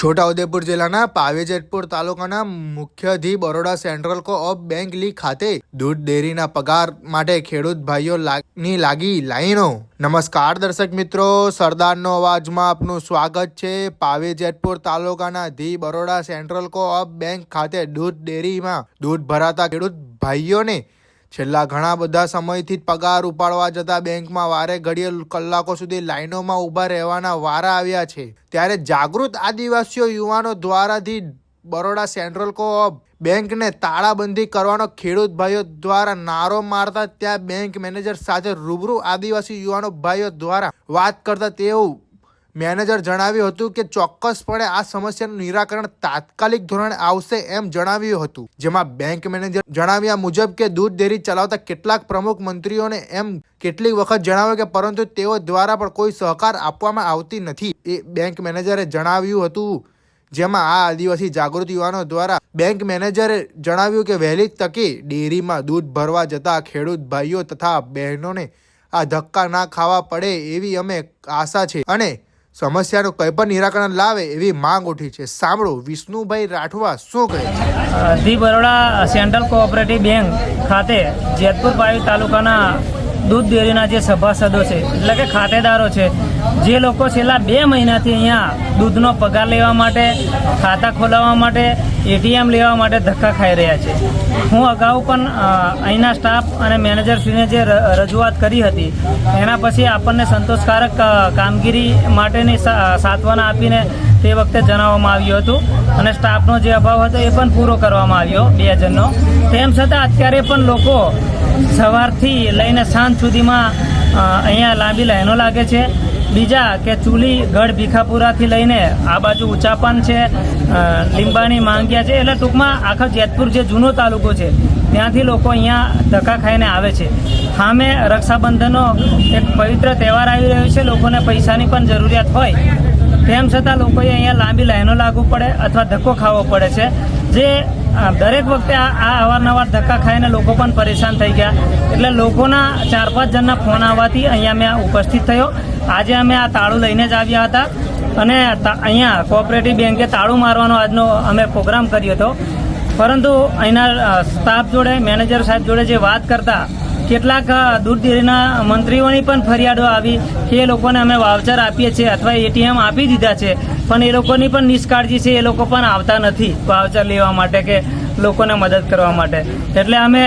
છોટાઉદેપુર જિલ્લાના પાવેજેતપુર તાલુકાના મુખ્યધી બરોડા સેન્ટ્રલ કોઓપ બેંક લી ખાતે દૂધ ડેરીના પગાર માટે ખેડૂત ભાઈઓ ની લાગી લાઈનો. નમસ્કાર દર્શક મિત્રો, સરદારનો અવાજમાં આપનું સ્વાગત છે. પાવેજેતપુર તાલુકાના the Baroda central coop bank ખાતે દૂધ ડેરીમાં દૂધ ભરાતા ખેડૂત ભાઈઓને છેલ્લા ઘણા બધા સમયથી પગાર ઉપાડવા જતા બેંકમાં વારે ઘડીએ કલાકો સુધી લાઈનોમાં ઊભા રહેવાના વારા આવ્યા છે. ત્યારે જાગૃત આદિવાસીઓ યુવાનો દ્વારાથી બરોડા સેન્ટ્રલ કોઓપ બેંકને તાળાબંધી કરવાનો ખેડૂત ભાઈઓ દ્વારા નારો મારતા ત્યાં બેંક મેનેજર સાથે રૂબરૂ આદિવાસી યુવાનો ભાઈઓ દ્વારા વાત કરતા તેવું મેનેજર જણાવ્યું હતું કે ચોક્કસપણે આ સમસ્યાનું નિરાકરણ તાત્કાલિક ધોરણે આવશે એમ જણાવ્યું હતું. જેમાં બેંક મેનેજર જણાવ્યા મુજબ કે દૂધ ડેરી ચલાવતા કેટલાક પ્રમુખ મંત્રીઓને એમ કેટલીક વખત જણાવ્યું કે પરંતુ તેઓ દ્વારા પણ કોઈ સહકાર આપવામાં આવતી નથી. એ બેંક મેનેજરે જણાવ્યું હતું. જેમાં આ આદિવાસી જાગૃત યુવાનો દ્વારા બેંક મેનેજરે જણાવ્યું કે વહેલી તકે ડેરીમાં દૂધ ભરવા જતા ખેડૂત ભાઈઓ તથા બહેનોને આ ધક્કા ના ખાવા પડે એવી અમે આશા છે. અને સમસ્યાનું કંઈ પણ નિરાકરણ લાવે એવી માંગ ઉઠી છે. સાંભળો, વિષ્ણુભાઈ રાઠવા શું કહે છે? The Baroda central cooperative bank ખાતે જેતપુર પાવી તાલુકાના દૂધ ડેરીના જે સભાસદો છે, એટલે કે ખાતેદારો છે જે લોકો છેલ્લા બે મહિનાથી અહીંયા દૂધનો પગાર લેવા માટે, ખાતા ખોલાવવા માટે, એટીએમ લેવા માટે ધક્કા ખાઈ રહ્યા છે. હું અગાઉ પણ અહીંના સ્ટાફ અને મેનેજરશ્રીને જે રજૂઆત કરી હતી, એના પછી આપણને સંતોષકારક કામગીરી માટેની સાંત્વના આપીને તે વખતે જણાવવામાં આવ્યું હતું. અને સ્ટાફનો જે અભાવ હતો એ પણ પૂરો કરવામાં આવ્યો બે જણનો તેમ છતાં અત્યારે પણ લોકો સવારથી લઈને સાંજ સુધીમાં અહીંયા લાંબી લાઈનો લાગે છે. બીજા કે ચૂલી, ગઢ, ભીખાપુરાથી લઈને આ બાજુ ઉચાપન છે લીંબાણી, માંગ્યા છે, એટલે ટૂંકમાં આખા જેતપુર જે જૂનો તાલુકો છે, ત્યાંથી લોકો અહીંયા ધક્કા ખાઈને આવે છે. સામે રક્ષાબંધનનો એક પવિત્ર તહેવાર આવી રહ્યો છે, લોકોને પૈસાની પણ જરૂરિયાત હોય. તેમ છતાં લોકોએ અહીંયા લાંબી લાઈનો લાગવું પડે અથવા ધક્કો ખાવો પડે છે. જે દરેક વખતે આ અવારનવાર ધક્કા ખાઈને લોકો પણ પરેશાન થઈ ગયા. એટલે લોકોના ચાર પાંચ જણના ફોન આવવાથી અહીંયા મેં ઉપસ્થિત થયો. આજે અમે આ તાળું લઈને જ આવ્યા હતા અને અહીંયા કોઓપરેટિવ બેંકે તાળું મારવાનો આજનો અમે પ્રોગ્રામ કર્યો હતો. પરંતુ અહીંના સ્ટાફ જોડે, મેનેજર સાહેબ જોડે જે વાત કરતા, કેટલાક દૂર દૂધ મંત્રીઓની પણ ફરિયાદો આવી કે એ લોકોને અમે વાવચર આપીએ છીએ અથવા એટીએમ આપી દીધા છે. પણ એ લોકોની પણ નિષ્કાળજી છે, એ લોકો પણ આવતા નથી વાવચર લેવા માટે કે લોકોને મદદ કરવા માટે. એટલે અમે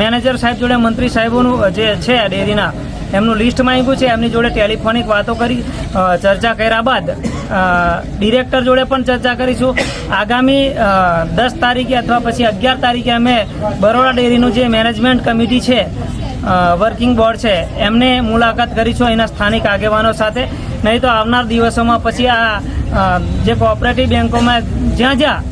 મેનેજર સાહેબ જોડે, મંત્રી સાહેબોનું જે છે ડેરીના, એમનું લિસ્ટ માંગ્યું છે, એમની જોડે ટેલિફોનિક વાતો કરી ચર્ચા કર્યા બાદ ડિરેક્ટર જોડે પણ ચર્ચા કરીશું. આગામી દસ તારીખે અથવા પછી અગિયાર તારીખે અમે બરોડા ડેરીનું જે મેનેજમેન્ટ કમિટી છે વર્કિંગ બોર્ડ છે, એમને મુલાકાત કરીશું અહીંના સ્થાનિક આગેવાનો સાથે. નહીં તો આવનાર દિવસોમાં પછી આ જે કોઓપરેટિવ બેન્કોમાં જ્યાં જ્યાં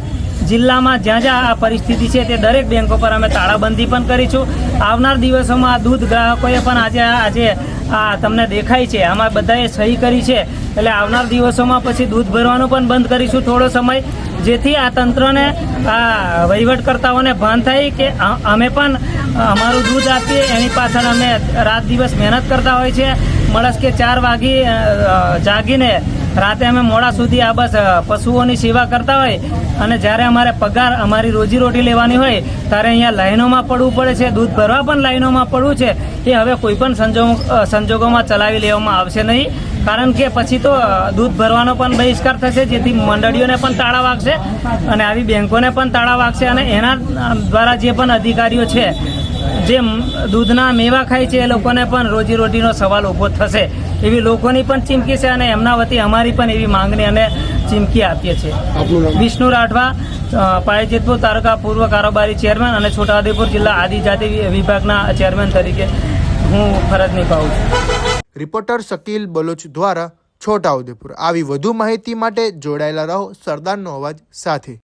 જિલ્લામાં જ્યાં જ્યાં આ પરિસ્થિતિ છે તે દરેક બેંકો પર અમે તાળાબંધી પણ કરીશું. આવનાર દિવસોમાં આ દૂધ ગ્રાહકોએ પણ આજે આજે આ તમને દેખાય છે. આમાં બધાએ સહી કરી છે. એટલે આવનાર દિવસોમાં પછી દૂધ ભરવાનું પણ બંધ કરીશું થોડો સમય. જેથી આ તંત્રને આ વહીવટકર્તાઓને ભાન થાય કે અમે પણ અમારું દૂધ આપીએ. એની પાછળ અમે રાત દિવસ મહેનત કરતા હોય છે. મળસ કે ચાર વાગી જાગીને રાતે અમે મોડા સુધી આ બસ પશુઓની સેવા કરતા હોય અને જ્યારે અમારે પગાર, અમારી રોજીરોટી લેવાની હોય, ત્યારે અહીંયા લાઈનોમાં પડવું પડે છે, દૂધ ભરવા પણ લાઈનોમાં પડવું છે. એ હવે કોઈ પણ સંજોગ સંજોગોમાં ચલાવી લેવામાં આવશે નહીં. કારણ કે પછી તો દૂધ ભરવાનો પણ બહિષ્કાર થશે જેથી મંડળીઓને પણ તાળા વાગશે અને આવી બેંકોને પણ તાળા વાગશે અને એના દ્વારા જે પણ અધિકારીઓ છે જે દૂધના મેવા ખાય છે એ લોકોને પણ રોજીરોટીનો સવાલ ઊભો થશે. એવી લોકોની પણ ચીમકી છે અને એમના વતી અમારી પણ એવી માંગણી અને ચીમકી આપીએ છીએ. વિષ્ણુ રાઠવા પાયજેતપુર તાલુકા પૂર્વ કારોબારી ચેરમેન અને છોટાઉદેપુર જિલ્લા આદિજાતિ વિભાગના ચેરમેન તરીકે હું ફરજ નિભાવું છું. રિપોર્ટર શકીલ બલોચ દ્વારા છોટાઉદેપુર આવી વધુ માહિતી માટે જોડાયેલા રહો સરદારનો અવાજ સાથે.